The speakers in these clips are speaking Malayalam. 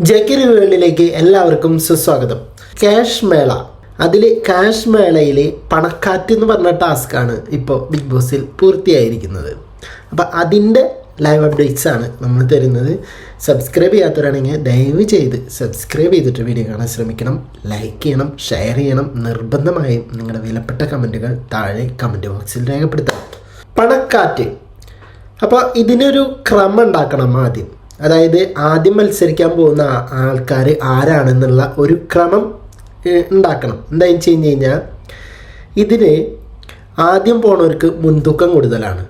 ജെ വേൾഡിലേക്ക് എല്ലാവർക്കും സുസ്വാഗതം. ക്യാഷ് മേള. അതിൽ ക്യാഷ് മേളയിൽ പണക്കാറ്റ് എന്ന് പറഞ്ഞ ടാസ്ക്കാണ് ഇപ്പോൾ ബിഗ് ബോസിൽ പൂർത്തിയായിരിക്കുന്നത്. അപ്പോൾ അതിന്റെ ലൈവ് അപ്ഡേറ്റ്സ് ആണ് നമ്മൾ തരുന്നത്. സബ്സ്ക്രൈബ് ചെയ്യാത്തവരാണെങ്കിൽ ദയവ് ചെയ്ത് സബ്സ്ക്രൈബ് ചെയ്തിട്ട് വീഡിയോ കാണാൻ ശ്രമിക്കണം. ലൈക്ക് ചെയ്യണം ഷെയർ ചെയ്യണം. നിർബന്ധമായും നിങ്ങളുടെ വിലപ്പെട്ട കമന്റുകൾ താഴെ കമന്റ് ബോക്സിൽ രേഖപ്പെടുത്തണം പണക്കാറ്റ്. അപ്പോൾ ഇതിനൊരു ക്രമം ഉണ്ടാക്കണം ആദ്യം. അതായത് ആദ്യം മത്സരിക്കാൻ പോകുന്ന ആൾക്കാർ ആരാണെന്നുള്ള ഒരു ക്രമം ഉണ്ടാക്കണം. എന്താ വെച്ച് കഴിഞ്ഞ് കഴിഞ്ഞാൽ ഇതിന് ആദ്യം പോണവർക്ക് മുൻതൂക്കം കൂടുതലാണ്.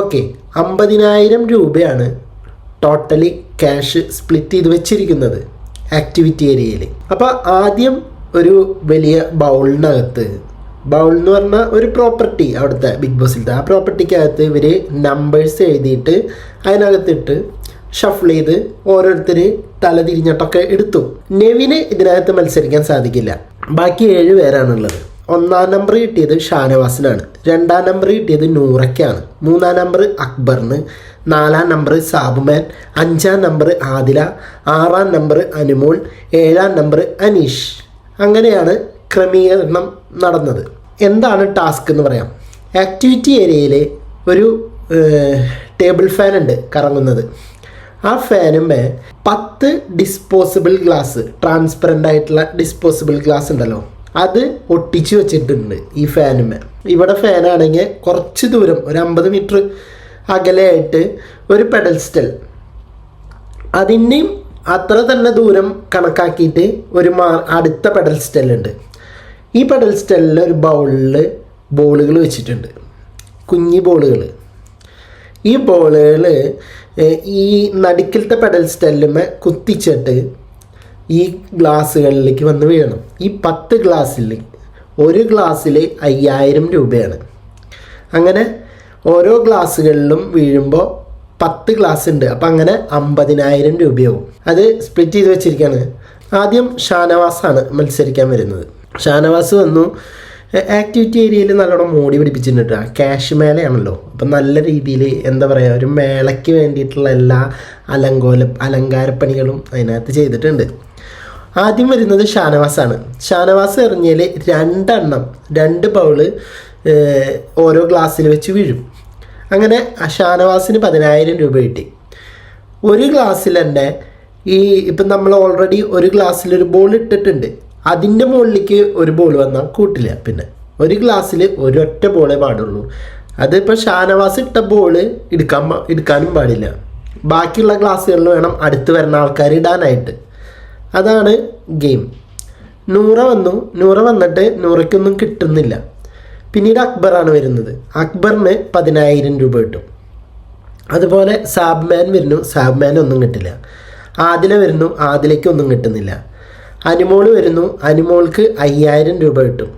ഓക്കെ അമ്പതിനായിരം രൂപയാണ് ടോട്ടലി ക്യാഷ് സ്പ്ലിറ്റ് ചെയ്ത് വെച്ചിരിക്കുന്നത് ആക്ടിവിറ്റി ഏരിയയിൽ അപ്പോൾ ആദ്യം ഒരു വലിയ ബൗളിനകത്ത് ബൗൾ എന്ന് പറഞ്ഞാൽ ഒരു പ്രോപ്പർട്ടി അവിടുത്തെ ബിഗ് ബോസിലത്തെ ആ പ്രോപ്പർട്ടിക്കകത്ത് ഇവർ നമ്പേഴ്സ് എഴുതിയിട്ട് അതിനകത്തിട്ട് ഷഫിൾ ചെയ്ത് ഓരോരുത്തർ തല തിരിഞ്ഞിട്ടൊക്കെ എടുത്തു. നെവിന് ഇതിനകത്ത് മത്സരിക്കാൻ സാധിക്കില്ല. ബാക്കി ഏഴ് പേരാണുള്ളത്. ഒന്നാം നമ്പർ കിട്ടിയത് ഷാനവാസിനാണ്. രണ്ടാം നമ്പർ കിട്ടിയത് നൂറയ്ക്കാണ്. മൂന്നാം നമ്പർ അക്ബറിന്. നാലാം നമ്പർ സാബുമാൻ. അഞ്ചാം നമ്പർ ആദില. ആറാം നമ്പർ അനുമോൾ. ഏഴാം നമ്പർ അനീഷ്. അങ്ങനെയാണ് ക്രമീകരണം നടന്നത്. എന്താണ് ടാസ്ക് എന്ന് പറയാം. ആക്ടിവിറ്റി ഏരിയയിൽ ഒരു ടേബിൾ ഫാൻ ഉണ്ട് കറങ്ങുന്നത്. ആ ഫാനുമേ പത്ത് ഡിസ്പോസിബിൾ ഗ്ലാസ് ട്രാൻസ്പെറന്റ് ആയിട്ടുള്ള ഡിസ്പോസിബിൾ ഗ്ലാസ് ഉണ്ടല്ലോ. അത് ഒട്ടിച്ച് വെച്ചിട്ടുണ്ട് ഈ ഫാനുമേ ഇവിടെ ഫാനാണെങ്കിൽ കുറച്ച് ദൂരം ഒരു അമ്പത് മീറ്റർ അകലെയായിട്ട് ഒരു പെഡൽ സ്റ്റെൽ അതിന്റെയും അത്ര തന്നെ ദൂരം കണക്കാക്കിയിട്ട് ഒരു മാ അടുത്ത പെഡൽ സ്റ്റെല്ലുണ്ട് ഈ പെഡൽ സ്റ്റെല്ലിൽ ഒരു ബൗളിൽ ബോളുകൾ വെച്ചിട്ടുണ്ട്. കുഞ്ഞി ബോളുകൾ ഈ ബോളുകൾ ഈ നടുക്കിലത്തെ പെഡൽ സ്റ്റെല്ലുമേ കുത്തിച്ചിട്ട് ഈ ഗ്ലാസ്സുകളിലേക്ക് വന്ന് വീഴണം. ഈ പത്ത് ഗ്ലാസ്സിൽ ഒരു ഗ്ലാസ്സിൽ അയ്യായിരം രൂപയാണ്. അങ്ങനെ ഓരോ ഗ്ലാസ്സുകളിലും വീഴുമ്പോൾ പത്ത് ഗ്ലാസ് ഉണ്ട് അപ്പം അങ്ങനെ അമ്പതിനായിരം രൂപയാവും. അത് സ്പ്ലിറ്റ് ചെയ്ത് വെച്ചിരിക്കുകയാണ് ആദ്യം ഷാനവാസാണ് മത്സരിക്കാൻ വരുന്നത്. ഷാനവാസ് വന്നു. ആക്ടിവിറ്റി ഏരിയയിൽ നല്ലോണം മോടി പിടിപ്പിച്ചിട്ടുണ്ട് ക്യാഷ് മേളയാണല്ലോ. അപ്പം നല്ല രീതിയിൽ എന്താ പറയുക ഒരു മേളയ്ക്ക് വേണ്ടിയിട്ടുള്ള എല്ലാ അലങ്കോല അലങ്കാരപ്പണികളും അതിനകത്ത് ചെയ്തിട്ടുണ്ട്. ആദ്യം വരുന്നത് ഷാനവാസാണ്. ഷാനവാസ് എറിഞ്ഞതിൽ രണ്ടെണ്ണം രണ്ട് ബൗൾ ഓരോ ഗ്ലാസ്സിൽ വെച്ച് വീഴും. അങ്ങനെ ഷാനവാസിന് പതിനായിരം രൂപ കിട്ടി. ഒരു ഗ്ലാസ്സിൽ തന്നെ ഈ ഇപ്പം നമ്മൾ ഓൾറെഡി ഒരു ഗ്ലാസ്സിൽ ഒരു ബോൾ ഇട്ടിട്ടുണ്ട്. അതിന്റെ മുകളിലേക്ക് ഒരു ബോൾ വന്നാൽ കൂട്ടില്ല. പിന്നെ ഒരു ഗ്ലാസ്സിൽ ഒരൊറ്റ ബോളേ പാടുള്ളൂ. അതിപ്പോൾ ഷാനവാസ് ഇട്ട ബോൾ എടുക്കാൻ എടുക്കാനും പാടില്ല. ബാക്കിയുള്ള ഗ്ലാസ്സുകളിൽ വേണം അടുത്ത് വരുന്ന ആൾക്കാർ ഇടാനായിട്ട്. അതാണ് ഗെയിം നൂറ വന്നു. നൂറ വന്നിട്ട് നൂറയ്ക്കൊന്നും കിട്ടുന്നില്ല. പിന്നീട് അക്ബറാണ് വരുന്നത്. അക്ബറിന് പതിനായിരം രൂപ കിട്ടും. അതുപോലെ സാബ്മാൻ വരുന്നു. സാബ്മാൻ ഒന്നും കിട്ടില്ല. ആദില വരുന്നു. ആദിലയ്ക്ക് ഒന്നും കിട്ടുന്നില്ല. അനുമോൾ വരുന്നു. അനുമോൾക്ക് അയ്യായിരം രൂപ കിട്ടും.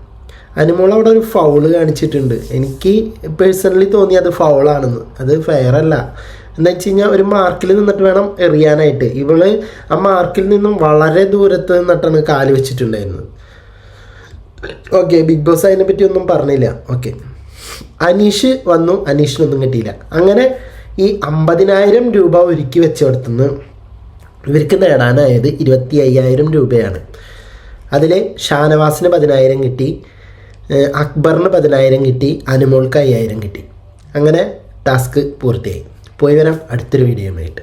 അനുമോൾ അവിടെ ഒരു ഫൗൾ കാണിച്ചിട്ടുണ്ട്. എനിക്ക് പേഴ്സണലി തോന്നി അത് ഫൗളാണെന്ന് അത് ഫെയർ അല്ല. എന്താ വെച്ച് കഴിഞ്ഞാൽ ഒരു മാർക്കിൽ നിന്നിട്ട് വേണം എറിയാനായിട്ട്. ഇവൾ ആ മാർക്കിൽ നിന്നും വളരെ ദൂരത്ത് നിന്നിട്ടാണ് കാൽ വെച്ചിട്ടുണ്ടായിരുന്നത്. ഓക്കെ ബിഗ് ബോസ് അതിനെ പറ്റി ഒന്നും പറഞ്ഞില്ല. ഓക്കെ അനീഷ് വന്നു. അനീഷിനൊന്നും കിട്ടിയില്ല. അങ്ങനെ ഈ അമ്പതിനായിരം രൂപ ഒരുക്കി വെച്ചിടത്തുനിന്ന് ഇവർക്ക് നേടാനായത് ഇരുപത്തി അയ്യായിരം രൂപയാണ്. അതിൽ ഷാനവാസിന് പതിനായിരം കിട്ടി അക്ബറിന് പതിനായിരം കിട്ടി അനുമോൾക്ക് അയ്യായിരം കിട്ടി. അങ്ങനെ ടാസ്ക് പൂർത്തിയായി. പോയി വരാം അടുത്തൊരു വീഡിയോയുമായിട്ട്.